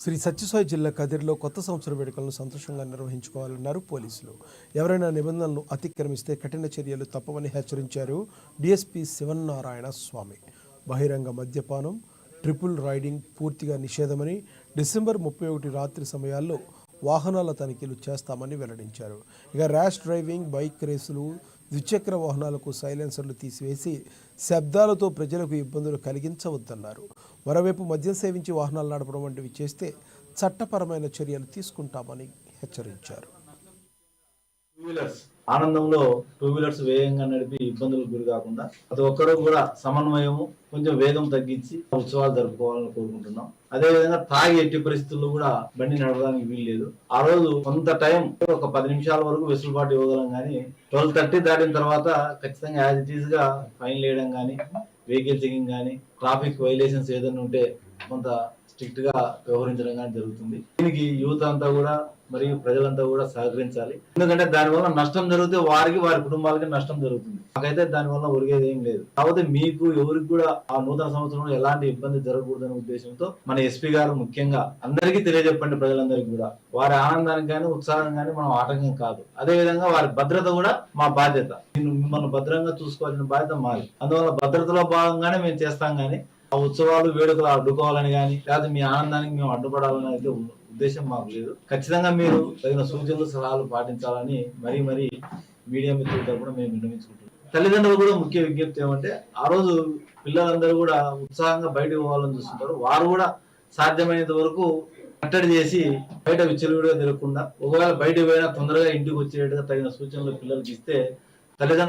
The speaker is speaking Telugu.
శ్రీ సత్యసాయి జిల్లా కదిరిలో కొత్త సంవత్సర వేడుకలను సంతోషంగా నిర్వహించుకోవాలన్నారు పోలీసులు. ఎవరైనా నిబంధనలు అతిక్రమిస్తే కఠిన చర్యలు తప్పవని హెచ్చరించారు డిఎస్పీ శివన్నారాయణ స్వామి. బహిరంగ మద్యపానం ట్రిపుల్ రైడింగ్ పూర్తిగా నిషేధమని డిసెంబర్ ముప్పై ఒకటి రాత్రి సమయాల్లో వాహనాల తనిఖీలు చేస్తామని వెల్లడించారు. ఇక ర్యాష్ డ్రైవింగ్ బైక్ రేసులు ద్విచక్ర వాహనాలకు సైలెన్సర్లు తీసివేసి శబ్దాలతో ప్రజలకు ఇబ్బందులు కలిగించవద్దన్నారు. మరోవైపు మద్యం సేవించి వాహనాలు నడపడం వంటివి చేస్తే చట్టపరమైన చర్యలు తీసుకుంటామని హెచ్చరించారు. ఆనందంలో టూ వీలర్స్ వేగంగా నడిపి ఇబ్బందులకు గురి కాకుండా ప్రతి ఒక్కరూ కూడా సమన్వయము కొంచెం వేగం తగ్గించి ఉత్సవాలు జరుపుకోవాలని కోరుకుంటున్నాం. అదే విధంగా తాగి ఎట్టి పరిస్థితుల్లో కూడా బండి నడపడానికి వీల్లేదు ఆ రోజు కొంత టైం ఒక పది నిమిషాల వరకు వెసులుబాటు ఇవ్వగలం కానీ ట్వెల్వ్ థర్టీ దాటిన తర్వాత ఖచ్చితంగా యాజ్ ఇట్ ఈస్గా ఫైన్ వేయడం కానీ వెహికల్ చెకింగ్ కానీ ట్రాఫిక్ వైలేషన్స్ ఏదైనా ఉంటే కొంత స్ట్రిక్ట్గా వ్యవహరించడం కానీ జరుగుతుంది. దీనికి యూత్ అంతా కూడా మరియు ప్రజలంతా కూడా సహకరించాలి. ఎందుకంటే దానివల్ల నష్టం జరిగితే వారికి వారి కుటుంబాలకి నష్టం జరుగుతుంది. మాకైతే దానివల్ల ఒరిగేది ఏం లేదు. కాకపోతే మీకు ఎవరికి కూడా ఆ నూతన సంవత్సరంలో ఎలాంటి ఇబ్బంది జరగకూడదనే ఉద్దేశంతో మన ఎస్పీ గారు ముఖ్యంగా అందరికీ తెలియజెప్పండి ప్రజలందరికీ కూడా. వారి ఆనందానికి కానీ ఉత్సాహం కానీ మనం ఆటంకం కాదు. అదే విధంగా వారి భద్రత కూడా మా బాధ్యత. మిమ్మల్ని భద్రంగా చూసుకోవాల్సిన బాధ్యత మాది. అందువల్ల భద్రతలో భాగంగానే మేము చేస్తాం కానీ ఆ ఉత్సవాలు వేడుకలు అడ్డుకోవాలని కానీ లేదా మీ ఆనందానికి మేము అడ్డుపడాలని అయితే ఉద్దేశం మాకు లేదు. ఖచ్చితంగా మీరు తగిన సూచనలు సలహాలు పాటించాలని మరీ మరీ మీడియా మిత్రుల తరపున మేము విన్నవించుకుంటున్నాం. తల్లిదండ్రులు కూడా ముఖ్య విజ్ఞప్తి ఏమంటే ఆ రోజు పిల్లలందరూ కూడా ఉత్సాహంగా బయటకు పోవాలని చూస్తుంటారు. వారు కూడా సాధ్యమైనంత వరకు కట్టడి చేసి బయట విచ్చలవిడిగా తిరగకుండా ఒకవేళ బయటకు పోయినా తొందరగా ఇంటికి వచ్చేట్టుగా తగిన సూచనలు పిల్లలకి ఇస్తే తల్లిదండ్రులు